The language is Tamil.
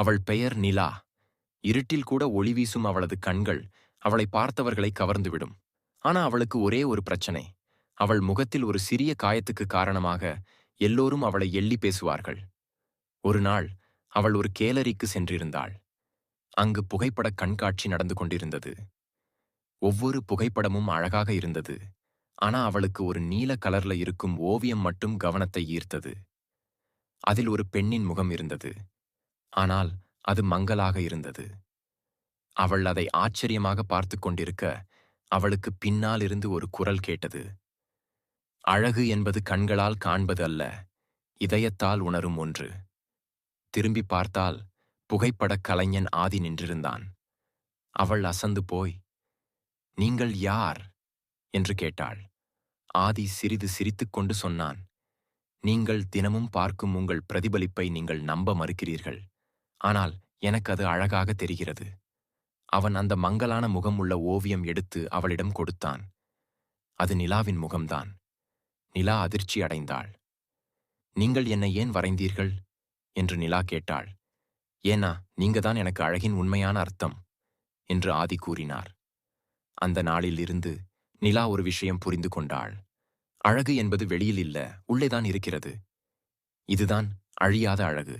அவள் பெயர் நிலா. இருட்டில் கூட ஒளி வீசும் அவளது கண்கள் அவளை பார்த்தவர்களை கவர்ந்துவிடும். ஆனா அவளுக்கு ஒரே ஒரு பிரச்சனை. அவள் முகத்தில் ஒரு சிறிய காயத்துக்கு காரணமாக எல்லோரும் அவளை எள்ளி பேசுவார்கள். ஒரு நாள் அவள் ஒரு கேலரிக்கு சென்றிருந்தாள். அங்கு புகைப்பட கண்காட்சி நடந்து கொண்டிருந்தது. ஒவ்வொரு புகைப்படமும் அழகாக இருந்தது. ஆனா அவளுக்கு ஒரு நீல கலர்ல இருக்கும் ஓவியம் மட்டும் கவனத்தை ஈர்த்தது. அதில் ஒரு பெண்ணின் முகம் இருந்தது. ஆனால் அது மங்கலாக இருந்தது. அவள் அதை ஆச்சரியமாக பார்த்து கொண்டிருக்க அவளுக்கு பின்னால் இருந்து ஒரு குரல் கேட்டது. அழகு என்பது கண்களால் காண்பது அல்ல இதயத்தால் உணரும் ஒன்று. திரும்பி பார்த்தால் புகைப்படக் கலைஞன் ஆதி நின்றிருந்தான். அவள் அசந்து போய் நீங்கள் யார்? என்று கேட்டாள். ஆதி சிறிது சிரித்துக்கொண்டு சொன்னான் நீங்கள் தினமும் பார்க்கும் உங்கள் பிரதிபலிப்பை நீங்கள் நம்ப மறுக்கிறீர்கள். ஆனால் எனக்கு அது அழகாக தெரிகிறது. அவன் அந்த மங்கலான முகம் உள்ள ஓவியம் எடுத்து அவளிடம் கொடுத்தான். அது நிலாவின் முகம்தான். நிலா அதிர்ச்சி அடைந்தாள். நீங்கள் என்னை ஏன் வரைந்தீர்கள்? என்று நிலா கேட்டாள். ஏனா நீங்க தான் எனக்கு அழகின் உண்மையான அர்த்தம் என்று ஆதி கூறினார். அந்த நாளில் இருந்து நிலா ஒரு விஷயம் புரிந்து கொண்டாள். அழகு என்பது வெளியில் இல்ல உள்ளேதான் இருக்கிறது. இதுதான் அழியாத அழகு.